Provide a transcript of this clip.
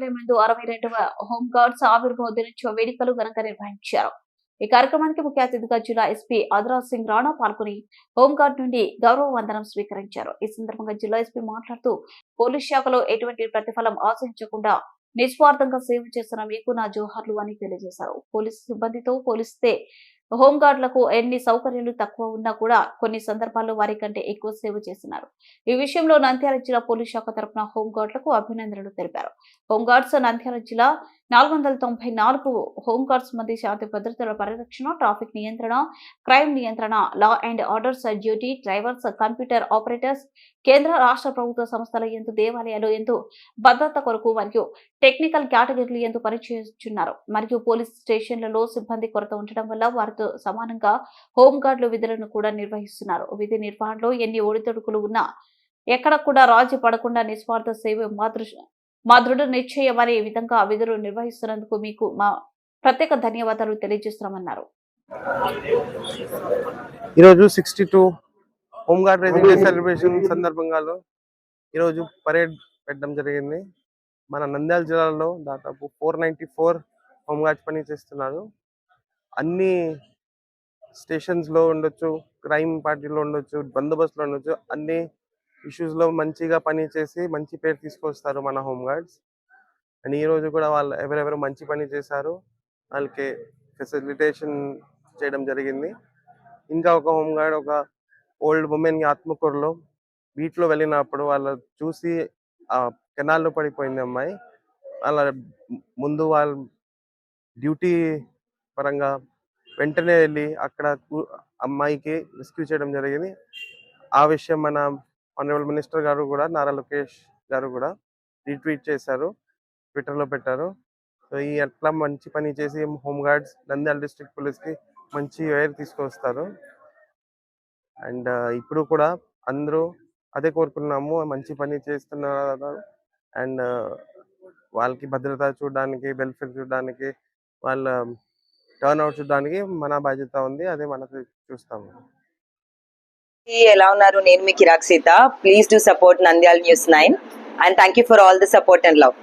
కార్యాలయం ముందు అరవై రెండవ హోంగార్డ్స్ ఆవిర్భావ దినోత్సవ వేడుకలు ఘనంగా నిర్వహించారు. ఈ కార్యక్రమానికి ముఖ్య అతిథిగా జిల్లా ఎస్పీ ఆదిరాజ్ సింగ్ రాణా పాల్గొని హోంగార్డ్ నుండి గౌరవ వందనం స్వీకరించారు. ఈ సందర్భంగా జిల్లా ఎస్పీ మాట్లాడుతూ పోలీస్ శాఖలో ఎటువంటి ప్రతిఫలం ఆశించకుండా నిస్వార్థంగా సేవ చేస్తున్న మీకు నా జోహర్లు అని తెలియజేశారు. పోలీసు సిబ్బందితో పోలిస్తే హోంగార్డులకు ఎన్ని సౌకర్యాలు తక్కువ ఉన్నా కూడా కొన్ని సందర్భాల్లో వారి కంటే ఎక్కువ సేవ చేస్తున్నారు. ఈ విషయంలో నంద్యాల జిల్లా పోలీస్ శాఖ తరపున హోంగార్డులకు అభినందనలు తెలిపారు. హోంగార్డ్స్ నంద్యాల జిల్లా నాలుగు వందల తొంభై నాలుగు హోంగార్డ్స్ మధ్య శాంతి భద్రతల పరిరక్షణ ట్రాఫిక్ నియంత్రణ క్రైమ్ నియంత్రణ law and orders duty drivers computer operators కేంద్ర రాష్ట్ర ప్రభుత్వ సంస్థల ఎందు దేవాలయాలు ఎందు భద్రత కొరకు మరియు టెక్నికల్ కేటగిరీలు ఎందు పనిచేస్తున్నారు. మరియు పోలీస్ స్టేషన్లలో సిబ్బంది కొరత ఉండడం వల్ల వారితో సమానంగా హోంగార్డులు విధులను కూడా నిర్వహిస్తున్నారు. విధి నిర్వహణలో ఎన్ని ఒడిదొడుకులు ఉన్నా ఎక్కడ కూడా రాజీ పడకుండా నిస్వార్థ సేవ మాతృ మా దృఢ నిశ్చయం అనే విధంగా విధులు నిర్వహిస్తున్నందుకు మీకు మా ప్రత్యేక ధన్యవాదాలు తెలియజేస్తున్నామన్నారు. ఈరోజు sixty two home guard raising celebration సందర్భంగాలో ఈరోజు పరేడ్ పెట్టడం జరిగింది. మన నంద్యాల జిల్లాలో దాదాపు ఫోర్ నైంటీ ఫోర్ హోంగార్డ్స్ పని చేస్తున్నారు. అన్ని స్టేషన్స్లో ఉండొచ్చు క్రైమ్ పార్టీలో ఉండొచ్చు బందోబస్తులో ఉండొచ్చు అన్ని ఇష్యూస్లో మంచిగా పని చేసి మంచి పేరు తీసుకొస్తారు మన హోంగార్డ్స్. అండ్ ఈరోజు కూడా వాళ్ళు ఎవరెవరు మంచి పని చేశారు వాళ్ళకి ఫెసిలిటేషన్ చేయడం జరిగింది. ఇంకా ఒక హోంగార్డ్ ఒక ఓల్డ్ ఉమెన్ ఆత్మకూరులో బీట్లో వెళ్ళినప్పుడు వాళ్ళు చూసి ఆ కెనాల్లో పడిపోయింది అమ్మాయి. వాళ్ళ ముందు వాళ్ళ డ్యూటీ పరంగా వెంటనే వెళ్ళి అక్కడ అమ్మాయికి రెస్క్యూ చేయడం జరిగింది. ఆ విషయం మన ఆనరబుల్ మినిస్టర్ గారు కూడా నారా లోకేష్ గారు కూడా రీట్వీట్ చేశారు. ట్విట్టర్లో పెట్టారు. సో ఈ అట్లా మంచి పని చేసి హోంగార్డ్స్ నంద్యాల డిస్ట్రిక్ట్ పోలీస్కి మంచి వేర్ తీసుకొస్తారు. అండ్ ఇప్పుడు కూడా అందరూ అదే కోరుకున్నాము మంచి పని చేస్తున్నారు. అండ్ వాళ్ళకి భద్రత చూడడానికి వెల్ఫేర్ చూడడానికి వాళ్ళ టర్న్ అవుట్ చూడడానికి మన బాధ్యత ఉంది అదే మనకు చూస్తాము. ఎలా ఉన్నారు? నేను మీ Kiraak Seetha. Please do support Nandyal news nine and thank you for all the support and love